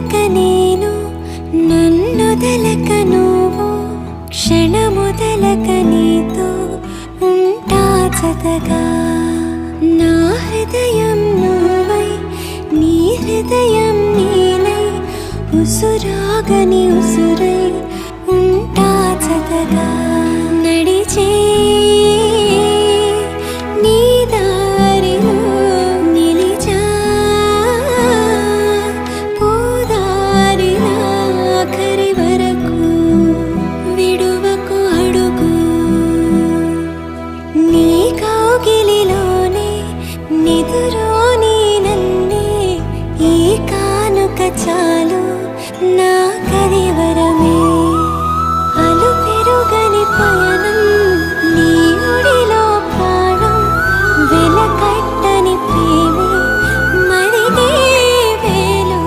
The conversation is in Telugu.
వదలక నేను నన్నొదలక నువ్వు క్షణమొదలక నీతో ఉంటా చదగా నా హృదయం నువ్వై నీ హృదయం నేనై ఉసురాగని ఉసురై నా కదివరా